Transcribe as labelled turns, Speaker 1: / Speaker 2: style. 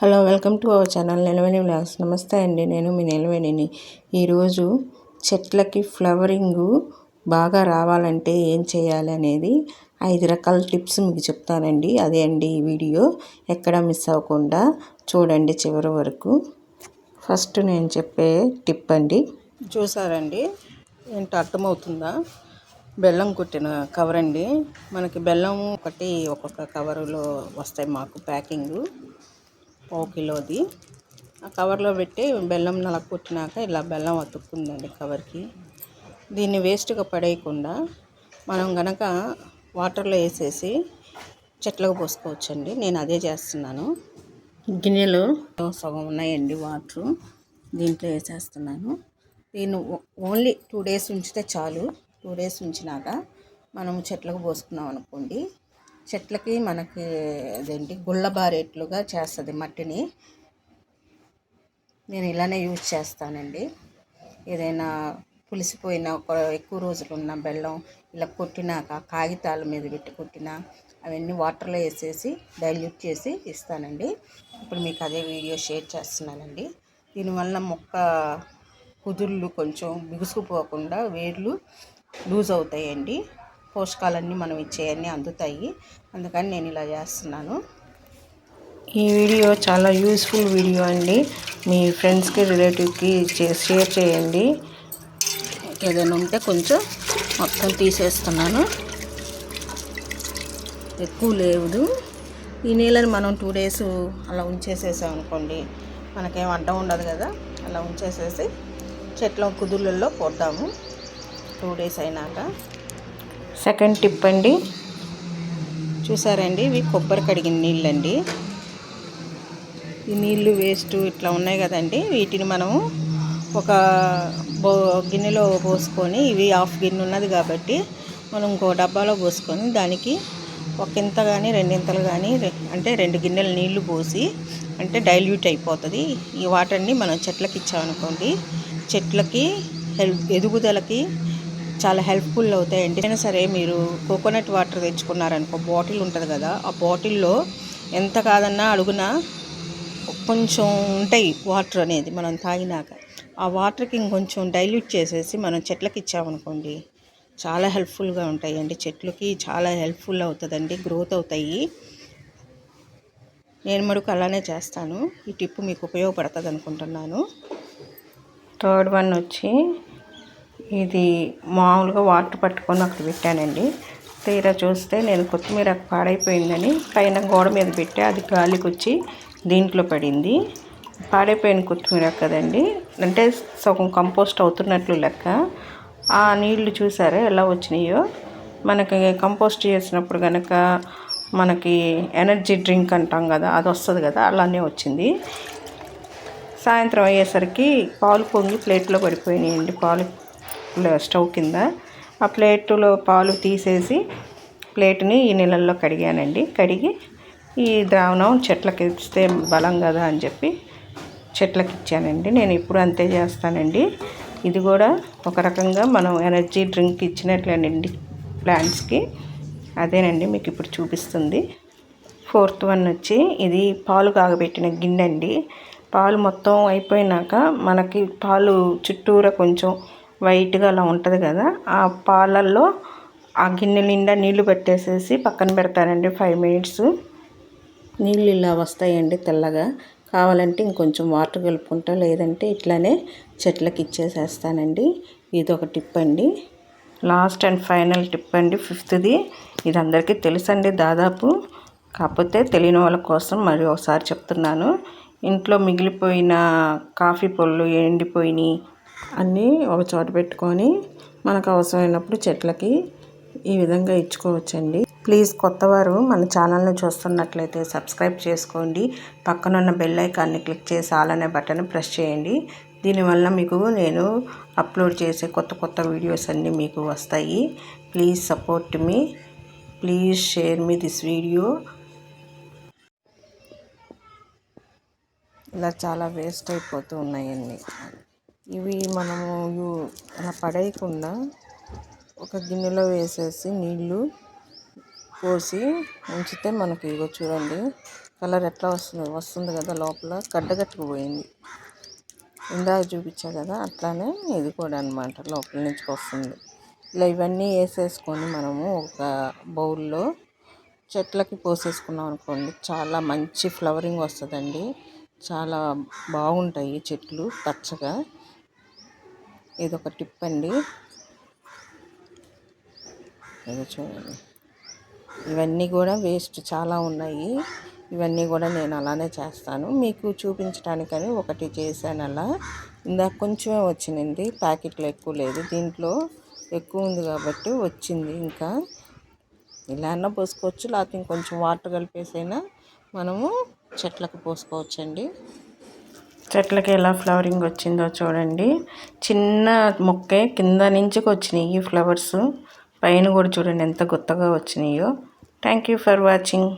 Speaker 1: Hello welcome to our channel Nilaveni vlogs. నమస్తే అండి నేను మీ నిలవేణిని. ఈరోజు చెట్లకి ఫ్లవరింగు బాగా రావాలంటే ఏం చేయాలి అనేది ఐదు రకాల టిప్స్ మీకు చెప్తానండి. అదే అండి ఈ వీడియో. ఎక్కడ మిస్ అవ్వకుండా చూడండి చివరి వరకు. ఫస్ట్ నేను చెప్పే టిప్ అండి. చూసారండి? ఏంటో అర్థమవుతుందా? బెల్లం కుట్టిన కవర్ అండి. మనకి బెల్లం ఒకటి ఒక్కొక్క కవరులో వస్తాయి మాకు ప్యాకింగు. పావు కిలోది. ఆ కవర్లో పెట్టి బెల్లం నలకొట్టినాక ఇలా బెల్లం అతుక్కుందండి కవర్కి. దీన్ని వేస్ట్గా పడేయకుండా మనం గనక వాటర్లో వేసేసి చెట్లకు పోసుకోవచ్చండి. నేను అదే చేస్తున్నాను. గిన్నెలు సగం ఉన్నాయండి వాటరు. దీంట్లో వేసేస్తున్నాను. దీన్ని ఓన్లీ టూ డేస్ ఉంచితే చాలు. టూ డేస్ ఉంచినాక మనం చెట్లకు పోసుకున్నాం అనుకోండి చెట్లకి మనకి అదేంటి గుళ్ళబారేట్లుగా చేస్తుంది మట్టిని. నేను ఇలానే యూజ్ చేస్తానండి. ఏదైనా పులిసిపోయిన ఒక ఎక్కువ రోజులు ఉన్న బెల్లం ఇలా కొట్టినాక కాగితాల మీద పెట్టి కొట్టినా అవన్నీ వాటర్లో వేసేసి డైల్యూట్ చేసి ఇస్తానండి. ఇప్పుడు మీకు అదే వీడియో షేర్ చేస్తున్నానండి. దీనివల్ల మొక్క కుదుర్లు కొంచెం బిగుసుకుపోకుండా వేర్లు లూజ్ అవుతాయండి. పోషకాలన్నీ మనం ఇచ్చేయన్నీ అందుతాయి. అందుకని నేను ఇలా చేస్తున్నాను. ఈ వీడియో చాలా యూస్ఫుల్ వీడియో అండి. మీ ఫ్రెండ్స్కి రిలేటివ్కి షేర్ చేయండి. ఏదైనా ఉంటే కొంచెం మొత్తం తీసేస్తున్నాను. ఎక్కువ లేదు ఈ నీళ్ళని మనం టూ డేస్ అలా ఉంచేసేసాం అనుకోండి మనకేం అడ్డం ఉండదు కదా. అలా ఉంచేసేసి చెట్ల కుదుళ్ళల్లో పోద్దాము. టూ డేస్ అయినాక. సెకండ్ టిప్ అండి. చూసారండి ఇవి కొబ్బరి కడిగిన నీళ్ళండి. ఈ నీళ్ళు వేస్ట్ ఇట్లా ఉన్నాయి కదండి వీటిని మనము ఒక బో గిన్నెలో పోసుకొని ఇవి హాఫ్ గిన్నె ఉన్నది కాబట్టి మనం ఇంకో డబ్బాలో పోసుకొని దానికి ఒకంత కానీ రెండింతలు కానీ అంటే రెండు గిన్నెలు నీళ్ళు పోసి అంటే డైల్యూట్ అయిపోతుంది. ఈ వాటర్ని మనం చెట్లకి ఇచ్చామనుకోండి చెట్లకి హెల్ప్ ఎదుగుదలకి చాలా హెల్ప్ఫుల్ అవుతాయండి. అయినా సరే మీరు కోకోనట్ వాటర్ తెచ్చుకున్నారనుకో బాటిల్ ఉంటుంది కదా ఆ బాటిల్లో ఎంత కాదన్నా అడుగున కొంచెం ఉంటాయి వాటర్ అనేది మనం తాగినాక. ఆ వాటర్కి ఇంకొంచెం డైల్యూట్ చేసేసి మనం చెట్లకి ఇచ్చామనుకోండి చాలా హెల్ప్ఫుల్గా ఉంటాయండి. చెట్లకి చాలా హెల్ప్ఫుల్ అవుతుందండి గ్రోత్ అవుతాయి. నేను మడుకు అలానే చేస్తాను. ఈ టిప్ మీకు ఉపయోగపడుతుంది అనుకుంటున్నాను థర్డ్ వన్ వచ్చి ఇది మామూలుగా వాటర్ పట్టుకొని అక్కడ పెట్టానండి. తీరా చూస్తే నేను కొత్తిమీర పాడైపోయిందని పైన గోడ మీద పెట్టి అది గాలికి వచ్చి దీంట్లో పడింది. పాడైపోయిన కొత్తిమీర కదండి. అంటే సగం కంపోస్ట్ అవుతున్నట్లు లెక్క. ఆ నీళ్ళు చూసారా ఎలా వచ్చినాయో? మనకి కంపోస్ట్ చేసినప్పుడు కనుక మనకి ఎనర్జీ డ్రింక్ అంటాం కదా అది వస్తుంది కదా అలానే వచ్చింది. సాయంత్రం అయ్యేసరికి పాలు పొంగి ప్లేట్లో పడిపోయినాయండి పాలు. స్టవ్ కింద ఆ ప్లేటులో పాలు తీసేసి ప్లేట్ని ఈ నీళ్ళల్లో కడిగానండి. కడిగి ఈ ద్రావణం చెట్లకి ఇస్తే బలం కదా అని చెప్పి చెట్లకి ఇచ్చానండి నేను ఇప్పుడు అంతే చేస్తానండి. ఇది కూడా ఒక రకంగా మనం ఎనర్జీ డ్రింక్ ఇచ్చినట్లేనండి ప్లాంట్స్కి. అదేనండి మీకు ఇప్పుడు చూపిస్తుంది. ఫోర్త్ వన్ వచ్చి ఇది పాలు కాగబెట్టిన గిన్నె అండి. పాలు మొత్తం అయిపోయినాక మనకి పాలు చుట్టూరా కొంచెం వైట్గా అలా ఉంటుంది కదా ఆ పాలల్లో ఆ గిన్నె నిండా నీళ్ళు పెట్టేసేసి పక్కన పెడతానండి ఫైవ్ మినిట్స్. నీళ్ళు ఇలా వస్తాయండి తెల్లగా. కావాలంటే ఇంకొంచెం వాటర్ కలుపుకుంటా లేదంటే ఇట్లానే చెట్లకి ఇచ్చేసేస్తానండి. ఇది ఒక టిప్ అండి. లాస్ట్ అండ్ ఫైనల్ టిప్ అండి ఫిఫ్త్ది. ఇది అందరికీ తెలుసండి దాదాపు. కాకపోతే తెలియని వాళ్ళ కోసం మరి ఒకసారి చెప్తున్నాను. ఇంట్లో మిగిలిపోయిన కాఫీ పొల్లు ఎండిపోయినాయి అన్నీ ఒక చోట పెట్టుకొని మనకు అవసరమైనప్పుడు చెట్లకి ఈ విధంగా ఇచ్చుకోవచ్చండి. ప్లీజ్ కొత్తవారు మన ఛానల్ని చూస్తున్నట్లయితే సబ్స్క్రైబ్ చేసుకోండి. పక్కనున్న బెల్ ఐకాన్ని క్లిక్ చేసి ఆల్ అనే బటన్ ప్రెస్ చేయండి. దీనివల్ల మీకు నేను అప్లోడ్ చేసే కొత్త కొత్త వీడియోస్ అన్నీ మీకు వస్తాయి. Please support me. Please share me this video. ఇలా చాలా వేస్ట్ అయిపోతూ ఉన్నాయండి. ఇవి మనము అలా పడేయకుండా ఒక గిన్నెలో వేసేసి నీళ్ళు పోసి ఉంచితే మనకి ఇగో చూడండి కలర్ ఎట్లా వస్తుంది వస్తుంది కదా లోపల గడ్డగట్టుకుపోయింది ఇందాక చూపించా కదా అట్లానే ఇది కూడా అనమాట లోపల నుంచి వస్తుంది. ఇలా ఇవన్నీ వేసేసుకొని మనము ఒక బౌల్లో చెట్లకి పోసేసుకున్నాం అనుకోండి చాలా మంచి ఫ్లవరింగ్ వస్తుందండి. చాలా బాగుంటాయి చెట్లు పచ్చగా. ఇదొక టిప్ అండి. ఇది చూడండి. ఇవన్నీ కూడా వేస్ట్ చాలా ఉన్నాయి. ఇవన్నీ కూడా నేను అలానే చేస్తాను. మీకు చూపించడానికని ఒకటి చేశాను అలా. ఇందాక కొంచెమే వచ్చింది ప్యాకెట్లో ఎక్కువ లేదు. దీంట్లో ఎక్కువ ఉంది కాబట్టి వచ్చింది ఇంకా. ఇలా అన్నా పోసుకోవచ్చు. లేకపోతే ఇంకొంచెం వాటర్ కలిపేసైనా మనము చెట్లకు పోసుకోవచ్చండి. చెట్లకి ఎలా ఫ్లవరింగ్ వచ్చిందో చూడండి. చిన్న మొక్కే కింద నుంచి వచ్చినాయి ఈ ఫ్లవర్స్. పైన కూడా చూడండి ఎంత కొత్తగా వచ్చినాయో. Thank you for watching